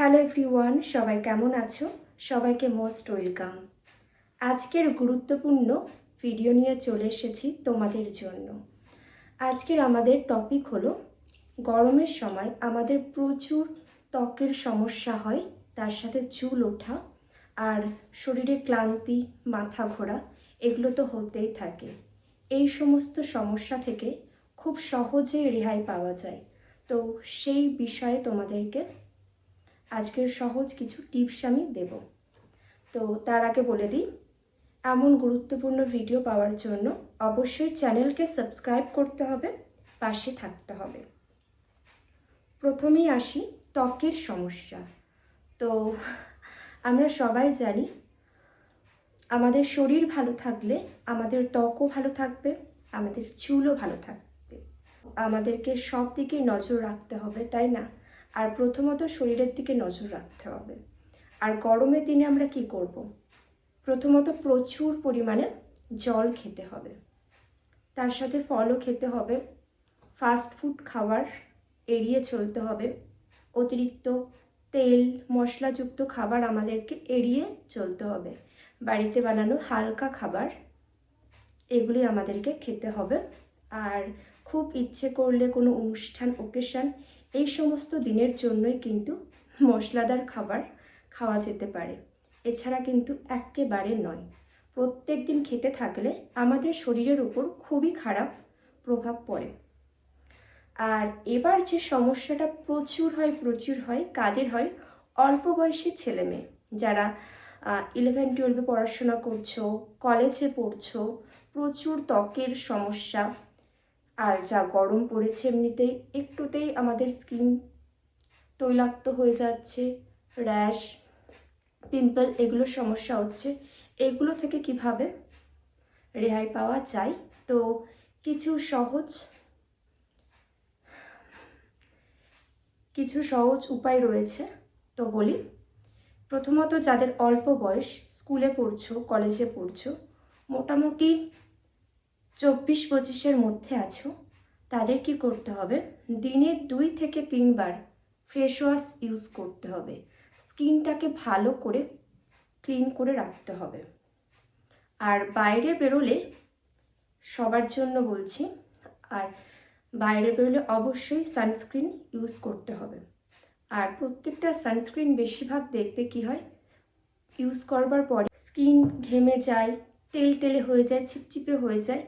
Hello everyone, সবাই কেমন আছো? সবাইকে মোস্ট ওয়েলকাম। আজকের গুরুত্বপূর্ণ ভিডিও নিয়ে চলে এসেছি তোমাদের জন্য। আজকের আমাদের টপিক হলো, গরমের সময় আমাদের প্রচুর ত্বকের সমস্যা হয়, তার সাথে চুল ওঠা আর শরীরে ক্লান্তি, মাথা ঘোরা, এগুলো তো হতেই থাকে। এই সমস্ত সমস্যা থেকে খুব সহজেই রেহাই পাওয়া যায়। তো সেই বিষয়ে তোমাদেরকে আজকের সহজ কিছু টিপস আমি দেব। তো তার আগে বলে দিই, এমন গুরুত্বপূর্ণ ভিডিও পাওয়ার জন্য অবশ্যই চ্যানেলকে সাবস্ক্রাইব করতে হবে, পাশে থাকতে হবে। প্রথমেই আসি ত্বকের সমস্যা। তো আমরা সবাই জানি, আমাদের শরীর ভালো থাকলে আমাদের ত্বকও ভালো থাকবে, আমাদের চুলও ভালো থাকবে। আমাদেরকে সব দিকে নজর রাখতে হবে, তাই না? আর প্রথমত শরীরের দিকে নজর রাখতে হবে। আর গরমের দিনে আমরা কি করব। প্রথমত প্রচুর পরিমাণে জল খেতে হবে। তার সাথে ফলও খেতে হবে। ফাস্ট ফুড খাবার এড়িয়ে চলতে হবে। অতিরিক্ত তেল, মশলাযুক্ত খাবার আমাদেরকে এড়িয়ে চলতে হবে। বাড়িতে বানানো হালকা খাবার এগুলি আমাদেরকে খেতে হবে। আর খুব ইচ্ছে করলে কোনো অনুষ্ঠান ওকেশন এই সমস্ত দিনের জন্যই কিন্তু মশলাদার খাবার খাওয়া যেতে পারে। এছাড়া কিন্তু একেবারে নয়। প্রত্যেক দিন খেতে থাকলে আমাদের শরীরের উপর খুবই খারাপ প্রভাব পড়ে। আর এবার যে সমস্যাটা প্রচুর হয় প্রচুর হয় কাদের হয়, অল্প বয়সী ছেলে মেয়ে যারা ইলেভেন টুয়েলভে পড়াশোনা করছ কলেজে পড়ছো, প্রচুর ত্বকের সমস্যা আর যা গরম পড়েছে এমনিতেই একটুতেই আমাদের স্কিন তৈলাক্ত হয়ে যাচ্ছে র্যাশ পিম্পল এগুলো সমস্যা হচ্ছে। এগুলো থেকে কীভাবে রেহাই পাওয়া যায়? তো কিছু সহজ কিছু সহজ উপায় রয়েছে, তো বলি। প্রথমত, যাদের অল্প বয়স স্কুলে পড়ছো কলেজে পড়ছো, মোটামুটি চব্বিশ পঁচিশের মধ্যে আছো তাদের কি করতে হবে? দিনে দুই থেকে তিনবার ফেস ওয়াশ ইউজ করতে হবে। স্কিনটাকে ভালো করে ক্লিন করে রাখতে হবে। আর বাইরে বেরোলে সবার জন্য বলছি, আর বাইরে বেরোলে অবশ্যই সানস্ক্রিন ইউজ করতে হবে। আর প্রত্যেকটা সানস্ক্রিন বেশিরভাগ দেখবে কি হয়? ইউজ করবার পরে স্কিন ঘেমে যায়, তেল তেলে হয়ে যায় চিপচিপে হয়ে যায়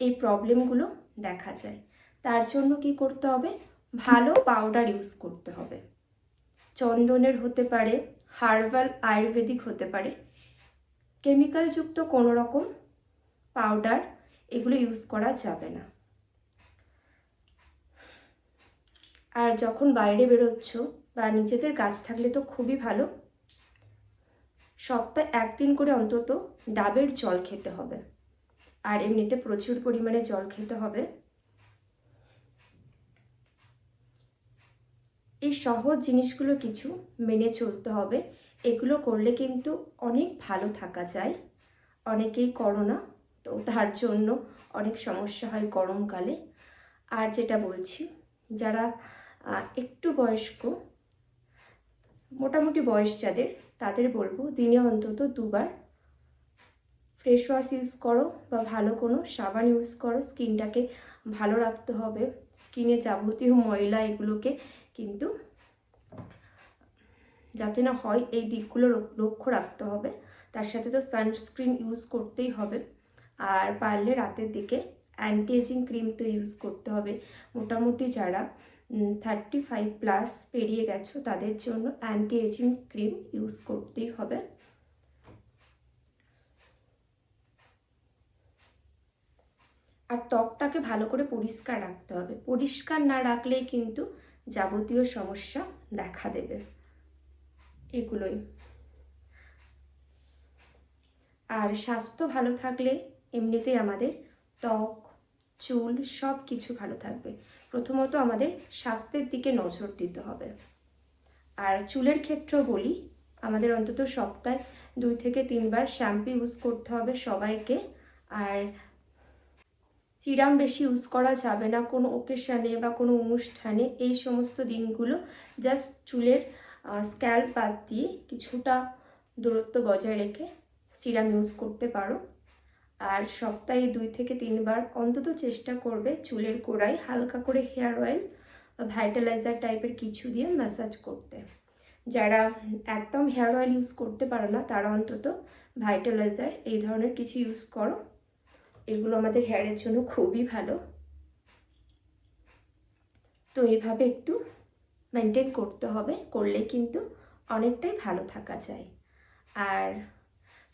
এই প্রবলেমগুলো দেখা যায়। তার জন্য কি করতে হবে? ভালো পাউডার ইউজ করতে হবে। চন্দনের হতে পারে হার্বাল আয়ুর্বেদিক হতে পারে। কেমিক্যালযুক্ত কোনো রকম পাউডার এগুলো ইউজ করা যাবে না। আর যখন বাইরে বেরোচ্ছ বা নিজেদের গাছ থাকলে তো খুবই ভালো। সপ্তাহে একদিন করে অন্তত ডাবের জল খেতে হবে। আর এমনিতে প্রচুর পরিমাণে জল খেতে হবে। এই সহজ জিনিসগুলো কিছু মেনে চলতে হবে। এগুলো করলে কিন্তু অনেক ভালো থাকা যায়। অনেকেই করো না, তো তার জন্য অনেক সমস্যা হয় গরমকালে। আর যেটা বলছি, যারা একটু বয়স্ক, মোটামুটি বয়স যাদের, তাদের বলব দিনে অন্তত দুবার ফ্রেশ ওয়াশ ইউজ করো বা ভালো কোনো সাবান ইউজ করো। স্কিনটাকে ভালো রাখতে হবে। স্কিনে যাবতীয় ময়লা এগুলোকে কিন্তু যাতে না হয় এই দিকগুলো লক্ষ্য রাখতে হবে। তার সাথে তো সানস্ক্রিন ইউজ করতেই হবে। আর পারলে রাতের দিকে অ্যান্টি এজিং ক্রিম তো ইউজ করতে হবে। মোটামুটি যারা থার্টি ফাইভ প্লাস পেরিয়ে গেছো, তাদের জন্য অ্যান্টি এজিং ক্রিম ইউজ করতেই হবে। আর ত্বকটাকে ভালো করে পরিষ্কার রাখতে হবে। পরিষ্কার না রাখলেই কিন্তু যাবতীয় সমস্যা দেখা দেবে। এগুলোই। আর স্বাস্থ্য ভালো থাকলে এমনিতেই আমাদের ত্বক, চুল সব কিছু ভালো থাকবে। প্রথমত আমাদের স্বাস্থ্যের দিকে নজর দিতে হবে। আর চুলের ক্ষেত্রেও বলি, আমাদের অন্তত সপ্তাহে দুই থেকে তিনবার শ্যাম্পু ইউজ করতে হবে সবাইকে। আর সিরাম বেশি ইউজ করা যাবে না কোনো ওকেশানে বা কোনো অনুষ্ঠানে। এই সমস্ত দিনগুলো জাস্ট চুলের স্ক্যাল্প বাদ দিয়ে কিছুটা দূরত্ব বজায় রেখে সিরাম ইউজ করতে পারো। আর সপ্তাহে দুই থেকে তিনবার অন্তত চেষ্টা করবে চুলের গোড়ায় হালকা করে হেয়ার অয়েল বা ভাইটালাইজার টাইপের কিছু দিয়ে ম্যাসাজ করতে। যারা একদম হেয়ার অয়েল ইউজ করতে পারো না, তারা অন্তত ভাইটালাইজার এই ধরনের কিছু ইউজ করো। এগুলো আমাদের হেয়ারের জন্য খুবই ভালো। তো এইভাবে একটু মেনটেন করতে হবে, করলে কিন্তু অনেকটাই ভালো থাকা যায়। আর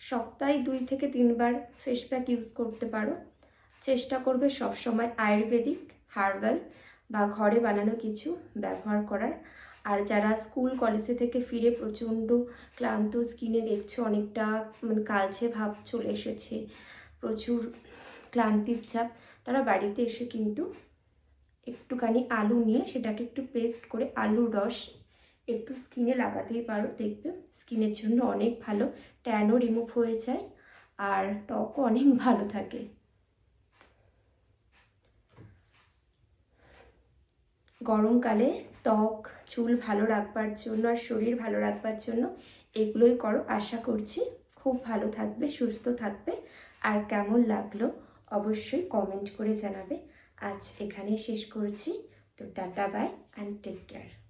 সপ্তাহে দুই থেকে তিনবার ফেস প্যাক ইউজ করতে পারো। চেষ্টা করবে সবসময় আয়ুর্বেদিক, হার্বাল বা ঘরে বানানো কিছু ব্যবহার করার। আর যারা স্কুল কলেজে থেকে ফিরে প্রচণ্ড ক্লান্ত স্কিনে দেখছ, অনেকটা মানে কালছে ভাব চলে এসেছে, প্রচুর ক্লান্তির চাপ তারা বাড়িতে এসে কিন্তু একটুখানি আলু নিয়ে সেটাকে একটু পেস্ট করে আলুর রস একটু স্কিনে লাগাতেই পারো। দেখবে স্কিনের জন্য অনেক ভালো ট্যানও রিমুভ হয়ে যায় আর ত্বকও অনেক ভালো থাকে। গরমকালে ত্বক, চুল ভালো রাখবার জন্য আর শরীর ভালো রাখবার জন্য এগুলোই করো। আশা করছি খুব ভালো থাকবে, সুস্থ থাকবে। আর কেমন লাগল? অবশ্যই কমেন্ট করে জানাবে। আজ এখানেই শেষ করছি। তো tata bye and take care